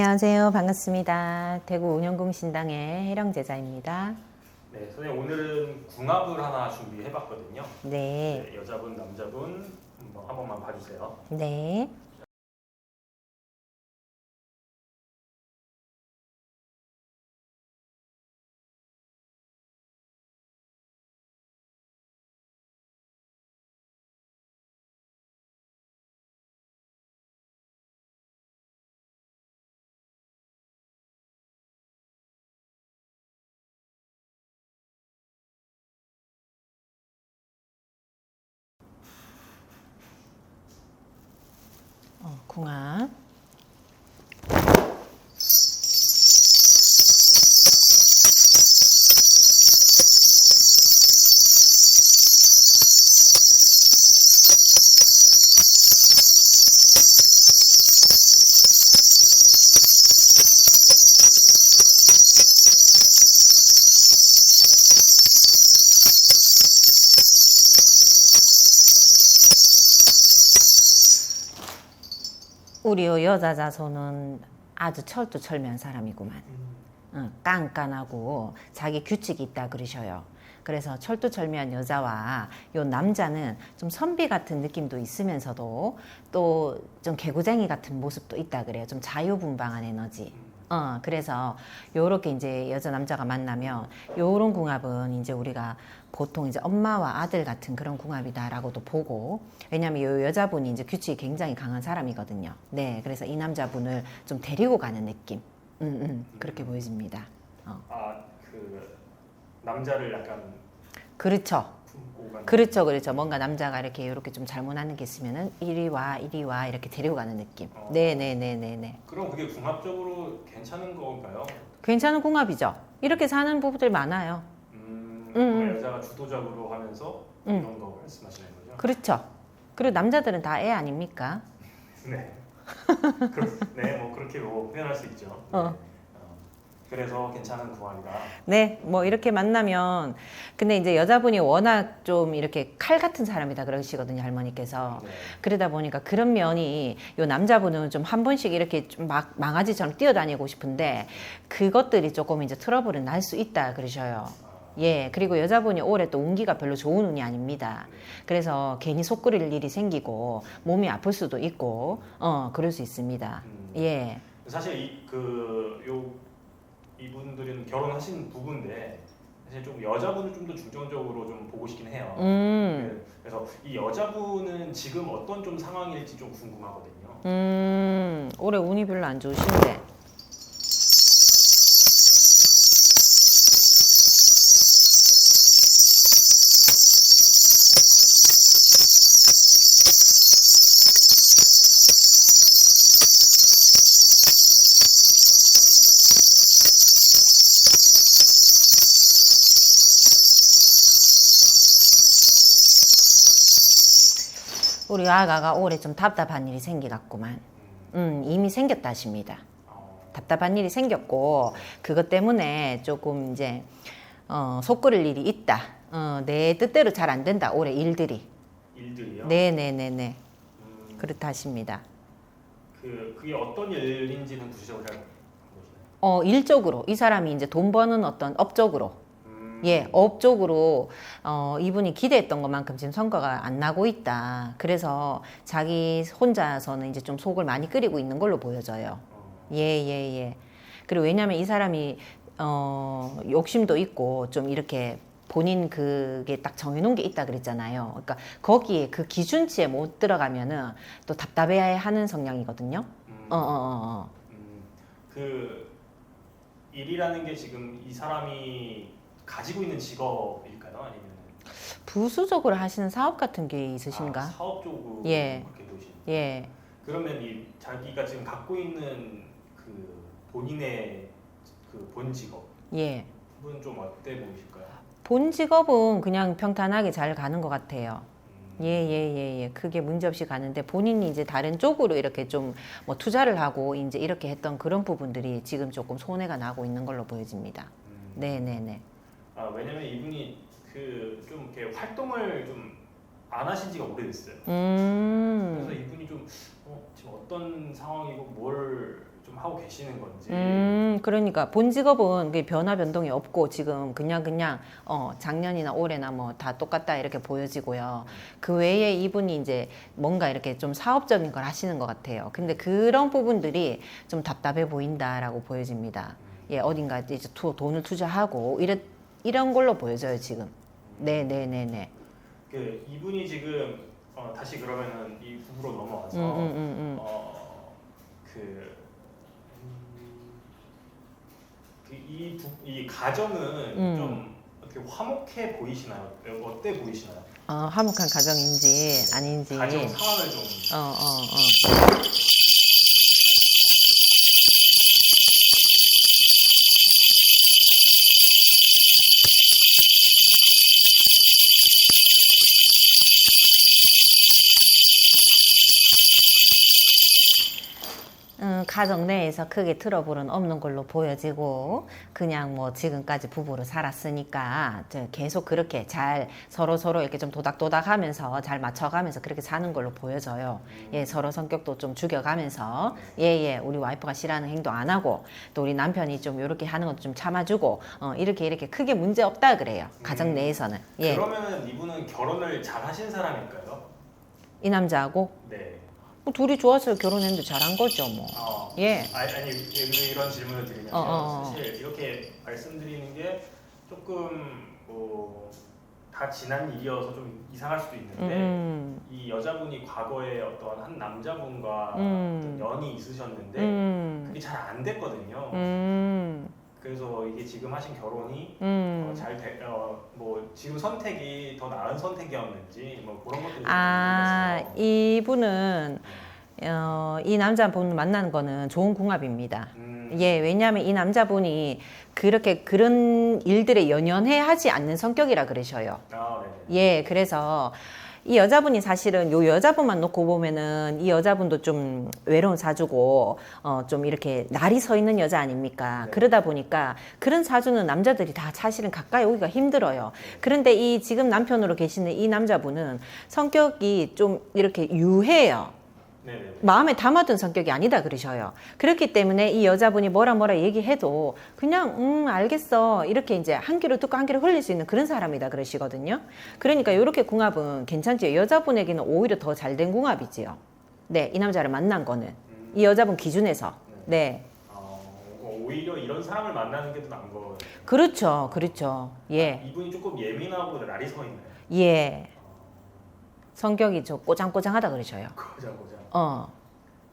안녕하세요. 반갑습니다. 대구 운영공 신당의 혜령 제자입니다. 네, 선생님 오늘은 궁합을 하나 준비해봤거든요. 네. 네, 여자분, 남자분 한번, 한 번만 봐주세요. 네. 궁합. 우리 요 여자 자손은 아주 철두철미한 사람이구만. 응, 깐깐하고 자기 규칙이 있다 그러셔요. 그래서 철두철미한 여자와 요 남자는 좀 선비 같은 느낌도 있으면서도 또 좀 개구쟁이 같은 모습도 있다 그래요. 좀 자유분방한 에너지. 어, 그래서 요렇게 이제 여자 남자가 만나면 요런 궁합은 이제 우리가 보통 이제 엄마와 아들 같은 그런 궁합이다라고도 보고 왜냐면 요 여자분이 이제 규칙이 굉장히 강한 사람이거든요. 네, 그래서 이 남자분을 좀 데리고 가는 느낌. 음, 음, 그렇게 보여집니다. 어. 아, 그 남자를 약간 그렇죠. 가는 그렇죠, 그렇죠. 뭔가 남자가 이렇게 이렇게 좀 잘못하는 게 있으면은 이리 와, 이리 와 이렇게 데리고 가는 느낌. 어. 네, 네, 네, 네, 네. 그럼 그게 궁합적으로 괜찮은 건가요? 괜찮은 궁합이죠. 이렇게 사는 부부들 많아요. 음, 음, 음. 여자가 주도적으로 하면서 음. 이런 거 말씀하시는 거죠? 그렇죠. 그리고 남자들은 다 애 아닙니까? 네. 그, 네, 뭐 그렇게 뭐 표현할 수 있죠. 네. 어. 어, 그래서 괜찮은 궁합이다. 네, 뭐 이렇게 만나면 근데 이제 여자분이 워낙 좀 이렇게 칼 같은 사람이다 그러시거든요 할머니께서 네. 그러다 보니까 그런 면이 요 남자분은 좀 한 번씩 이렇게 좀 막 망아지처럼 뛰어다니고 싶은데 그것들이 조금 이제 트러블은 날 수 있다 그러셔요. 아, 예, 그리고 여자분이 올해 또 운기가 별로 좋은 운이 아닙니다. 그래서 괜히 속 끓일 일이 생기고 몸이 아플 수도 있고 어 그럴 수 있습니다. 음. 예, 사실 이 그 요 이분들은 결혼하신 부부인데 사실 좀 여자분을 좀 더 중점적으로 좀 보고 싶긴 해요. 음, 네, 그래서 이 여자분은 지금 어떤 좀 상황일지 좀 궁금하거든요. 음, 올해 운이 별로 안 좋으신데. 우리 아가가 올해 좀 답답한 일이 생기갔구만. 음, 음, 이미 생겼다 하십니다. 어, 답답한 일이 생겼고 그것 때문에 조금 이제 어, 속 끓일 일이 있다. 어, 내 뜻대로 잘 안 된다. 올해 일들이. 일들이요. 네 네 네 네. 음, 그렇다 하십니다. 그 그게 어떤 일인지는 구체적으로 잘 모르시나요? 어, 일적으로 이 사람이 이제 돈 버는 어떤 업적으로 음, 예, 업적으로 어, 이분이 기대했던 것만큼 지금 성과가 안 나고 있다. 그래서 자기 혼자서는 이제 좀 속을 많이 끓이고 있는 걸로 보여져요. 어, 예, 예, 예. 그리고 왜냐면 이 사람이 어, 욕심도 있고 좀 이렇게 본인 그게 딱 정해놓은 게 있다 그랬잖아요. 그러니까 거기에 그 기준치에 못 들어가면은 또 답답해 하는 성향이거든요. 음, 어, 어, 어, 어. 음, 그 일이라는 게 지금 이 사람이 가지고 있는 직업일까요? 아니면 부수적으로 하시는 사업 같은 게 있으신가? 아, 사업 쪽으로 예. 그렇게 보시는 예. 그러면 이 자기가 지금 갖고 있는 그 본인의 그 본 직업은 예. 좀 어때 보이실까요? 본 직업은 그냥 평탄하게 잘 가는 것 같아요. 음, 예, 예, 예, 예. 크게 문제 없이 가는데 본인이 이제 다른 쪽으로 이렇게 좀 뭐 투자를 하고 이제 이렇게 했던 그런 부분들이 지금 조금 손해가 나고 있는 걸로 보여집니다. 음. 네, 네, 네. 아 왜냐면 이분이 그 좀 이렇게 활동을 좀 안 하신 지가 오래됐어요. 그래서 음, 이분이 좀 어, 지금 어떤 상황이고 뭘 좀 하고 계시는 건지. 음, 그러니까 본 직업은 그 변화 변동이 없고 지금 그냥 그냥 어 작년이나 올해나 뭐 다 똑같다 이렇게 보여지고요. 그 외에 이분이 이제 뭔가 이렇게 좀 사업적인 걸 하시는 것 같아요. 근데 그런 부분들이 좀 답답해 보인다라고 보여집니다. 예, 어딘가 이제 투, 돈을 투자하고 이런 이런 걸로 보여져요 지금. 네, 네, 네, 네. 그 이분이 지금 어, 다시 그러면은 이 부부로 넘어와서 음, 음, 음, 음. 어, 그, 그 이, 부, 이 가정은 음. 좀 어떻게 화목해 보이시나요? 어때 보이시나요? 어, 화목한 가정인지 아닌지. 가정 상황을 좀 어, 어, 어. 가정 내에서 크게 트러블은 없는 걸로 보여지고 그냥 뭐 지금까지 부부로 살았으니까 저 계속 그렇게 잘 서로 서로 이렇게 좀 도닥도닥 하면서 잘 맞춰가면서 그렇게 사는 걸로 보여져요. 예, 서로 성격도 좀 죽여가면서 예예 우리 와이프가 싫어하는 행동 안 하고 또 우리 남편이 좀 이렇게 하는 것도 좀 참아주고 어, 이렇게 이렇게 크게 문제 없다 그래요. 가정 음. 내에서는 예, 그러면은 이분은 결혼을 잘 하신 사람일까요? 이 남자하고 네. 뭐 둘이 좋아서 결혼했는데 잘한 거죠 뭐. 어, 예. 아니, 아니 이- 이런 질문을 드리면 어, 어, 어. 사실 이렇게 말씀드리는 게 조금 뭐 다 지난 일이어서 좀 이상할 수도 있는데 음, 이 여자분이 과거에 어떤 한 남자분과 음. 연이 있으셨는데 음, 그게 잘 안 됐거든요. 음, 그래서 이게 지금 하신 결혼이 음. 어, 잘 돼, 어, 뭐 지금 선택이 더 나은 선택이었는지 뭐 그런 것들이 좀 아, 궁금해서. 이분은 어, 이 남자분 만나는 거는 좋은 궁합입니다. 음, 예, 왜냐하면 이 남자분이 그렇게 그런 일들에 연연해 하지 않는 성격이라 그러셔요. 아, 네네. 예, 그래서 이 여자분이 사실은 요 여자분만 놓고 보면은 이 여자분도 좀 외로운 사주고 어 좀 이렇게 날이 서 있는 여자 아닙니까? 네. 그러다 보니까 그런 사주는 남자들이 다 사실은 가까이 오기가 힘들어요. 그런데 이 지금 남편으로 계시는 이 남자분은 성격이 좀 이렇게 유해요. 네네네. 마음에 담아둔 성격이 아니다 그러셔요. 그렇기 때문에 이 여자분이 뭐라 뭐라 얘기해도 그냥 음 알겠어 이렇게 이제 한 귀로 듣고 한 귀로 흘릴 수 있는 그런 사람이다 그러시거든요. 그러니까 이렇게 궁합은 괜찮죠. 여자분에게는 오히려 더 잘 된 궁합이지요. 네, 이 남자를 만난 거는 음, 이 여자분 기준에서 네, 어, 오히려 이런 사람을 만나는 게 더 나은 거. 그렇죠, 그렇죠. 예, 이분이 조금 예민하고 날이 서 있나요? 예. 성격이 저 꼬장꼬장하다 그러셔요. 고자. 어.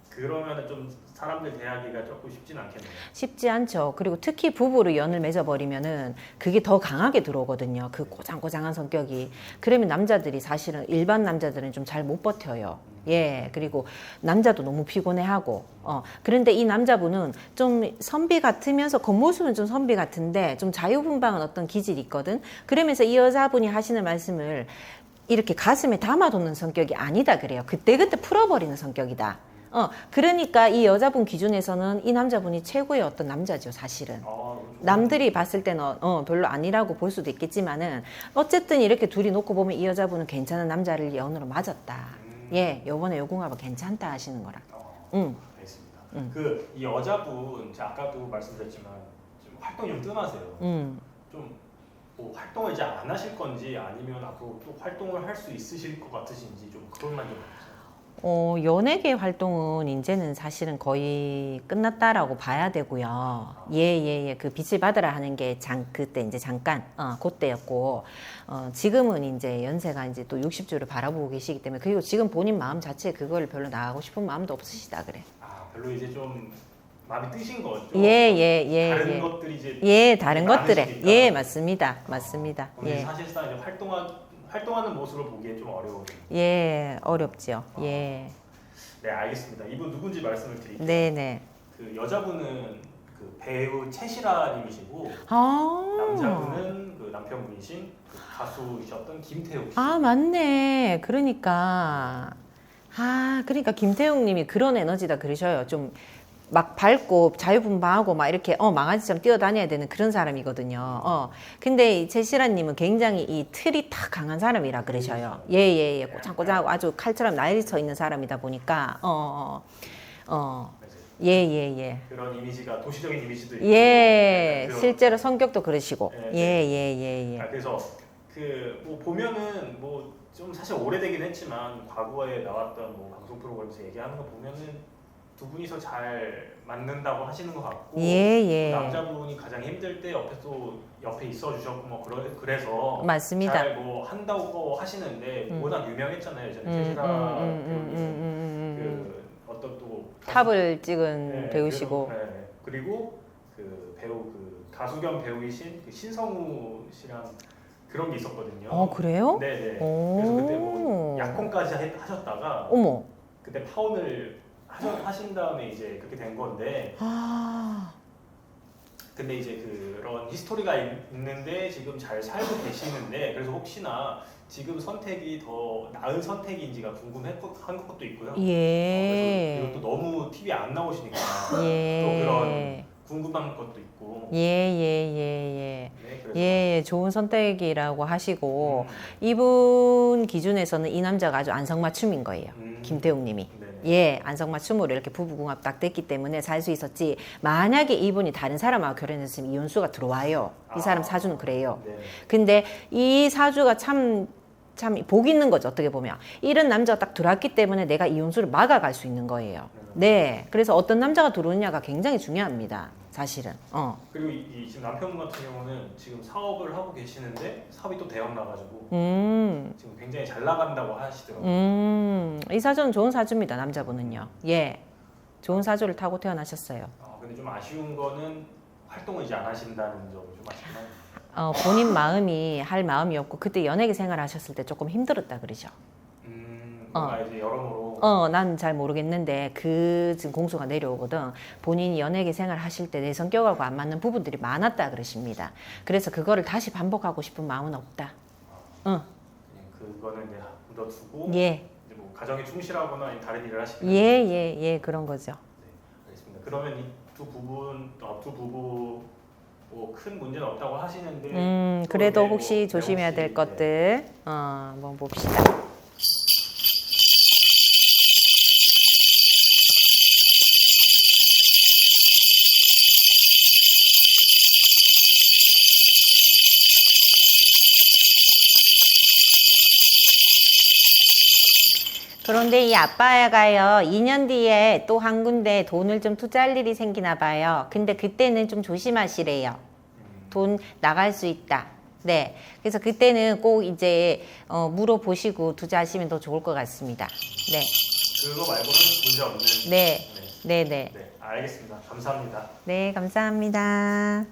그러면은 좀 사람들 대하기가 조금 쉽진 않겠네요. 쉽지 않죠. 그리고 특히 부부로 연을 맺어버리면은 그게 더 강하게 들어오거든요. 그 꼬장꼬장한 성격이. 그러면 남자들이 사실은 일반 남자들은 좀 잘 못 버텨요. 예. 그리고 남자도 너무 피곤해하고. 어. 그런데 이 남자분은 좀 선비 같으면서 겉모습은 좀 선비 같은데 좀 자유분방한 어떤 기질이 있거든. 그러면서 이 여자분이 하시는 말씀을 이렇게 가슴에 담아놓는 성격이 아니다 그래요. 그때그때 풀어버리는 성격이다. 어, 그러니까 이 여자분 기준에서는 이 남자분이 최고의 어떤 남자죠, 사실은. 아, 좀- 남들이 봤을 때는 어, 별로 아니라고 볼 수도 있겠지만은 어쨌든 이렇게 둘이 놓고 보면 이 여자분은 괜찮은 남자를 연으로 맞았다. 음, 예, 요번에 요 궁합은 괜찮다 하시는 거라. 어, 응. 알겠습니다. 음. 그이 여자분 제가 아까도 말씀드렸지만 좀 활동이 좀 뜸하세요. 음. 좀 뭐 활동을 이제 안 하실 건지 아니면 앞으로 또 활동을 할 수 있으실 것 같으신지 좀 그것만 좀. 어, 연예계 활동은 이제는 사실은 거의 끝났다라고 봐야 되고요. 예, 예, 예. 그 빛을 받으라 하는 게 장, 그때 이제 잠깐, 어, 그때였고, 어, 지금은 이제 연세가 이제 또 60주를 바라보고 계시기 때문에, 그리고 지금 본인 마음 자체에 그걸 별로 나가고 싶은 마음도 없으시다 그래. 아 별로 이제 좀 마음이 뜨신 거죠? 예, 예, 예, 다른 예. 것들이 이제 예, 다른 것들에. 많으시니까. 예, 맞습니다. 맞습니다. 그럼 이제 예. 사실상 이제 활동한 활동하는 모습을 보기에 좀 어려워요. 예, 어렵죠. 예. 네 알겠습니다. 이분 누군지 말씀을 드릴게요. 네 네. 그 여자분은 그 배우 채시라 님이시고 아. 남자분은 그 남편분이신 그 가수이셨던 김태욱 씨. 아 맞네. 그러니까 아 그러니까 김태웅 님이 그런 에너지다 그러셔요. 좀 막 밝고 자유분방하고 막 이렇게 어 망아지처럼 뛰어다녀야 되는 그런 사람이거든요. 어 근데 이 제시라 님은 굉장히 이 틀이 탁 강한 사람이라 그러셔요. 예예 예 꼬장꼬장하고 아주 칼처럼 서 있는 사람이다 보니까 어어 어, 어. 맞아요. 예, 예, 예. 그런 이미지가 도시적인 이미지도 있고 예, 실제로 성격도 그러시고. 네, 예, 예, 예, 예. 아, 그래서 그 뭐 보면은 뭐 좀 사실 오래되긴 했지만 과거에 나왔던 뭐 방송 프로그램에서 얘기하는 거 보면은 두 분이서 잘 맞는다고 하시는 것 같고 예, 예. 남자분이 가장 힘들 때 옆에 또 옆에 있어 주셨고 뭐 그러, 그래서 맞습니다. 잘 뭐 한다고 하시는데 음. 워낙 유명했잖아요 예전에 음, 음, 음, 음, 음, 음, 음. 그 어떤 또 가수- 탑을 찍은 네, 배우시고. 그리고, 네, 그리고 그 배우 그 가수 겸 배우이신 그 신성우 씨랑 그런 게 있었거든요. 어, 그래요? 네네. 오. 그래서 그때 뭐 약혼까지 하- 하셨다가 어머. 그때 파혼을 하셔, 하신 다음에 이제 그렇게 된 건데 아, 근데 이제 그런 히스토리가 있, 있는데 지금 잘 살고 계시는데 그래서 혹시나 지금 선택이 더 나은 선택인지가 궁금한 것- 것도 있고요. 예. 어, 그래서 이것도 너무 TV에 안 나오시니까 예. 또 그런 궁금한 것도 있고. 예, 예, 예, 예. 네, 그래서 예, 예, 좋은 선택이라고 하시고 음, 이분 기준에서는 이 남자가 아주 안성맞춤인 거예요. 음, 김태웅 님이. 네네. 예, 안성맞 춤으로 이렇게 부부궁합 딱 됐기 때문에 살수 있었지. 만약에 이분이 다른 사람하고 결혼했으면 이혼수가 들어와요. 이 사람 아. 사주는 그래요. 네. 근데 이 사주가 참, 참, 복 있는 거죠. 어떻게 보면. 이런 남자가 딱 들어왔기 때문에 내가 이혼수를 막아갈 수 있는 거예요. 네. 그래서 어떤 남자가 들어오느냐가 굉장히 중요합니다. 사실은. 어. 그리고 이, 이 지금 남편분 같은 경우는 지금 사업을 하고 계시는데 사업이 또 대박 나가지고 음. 지금 굉장히 잘 나간다고 하시더라고요. 음. 이 사주는 좋은 사주입니다. 남자분은요. 예. 좋은 사주를 타고 태어나셨어요. 어, 근데 좀 아쉬운 거는 활동을 이제 안 하신다는 점이 좀 아쉽나요? 어, 본인 마음이 할 마음이 없고 그때 연예계 생활 하셨을 때 조금 힘들었다 그러죠. 음, 뭔가 이제 여러모로 어, 난 잘 모르겠는데 그 지금 공수가 내려오거든. 본인이 연예계 생활 하실 때 내 성격하고 안 맞는 부분들이 많았다 그러십니다. 그래서 그거를 다시 반복하고 싶은 마음은 없다. 응. 그냥 그거는 이제 묻어두고 예, 이제 뭐 가정에 충실하거나 아니면 다른 일을 하시면 예, 예, 예, 그런 거죠. 알겠습니다. 그러면 이 두 부분 어, 두 부부 뭐 큰 문제는 없다고 하시는데 음, 또 그래도 네, 뭐, 혹시 네, 조심해야 될 네. 것들, 어, 한번 봅시다. 이 아빠가요, 2년 뒤에 또 한 군데 돈을 좀 투자할 일이 생기나 봐요. 근데 그때는 좀 조심하시래요. 음, 돈 나갈 수 있다. 네. 그래서 그때는 꼭 이제 어, 물어보시고 투자하시면 더 좋을 것 같습니다. 네. 그거 말고는 문제 없는 네. 네, 네, 네. 네, 알겠습니다. 감사합니다. 네, 감사합니다.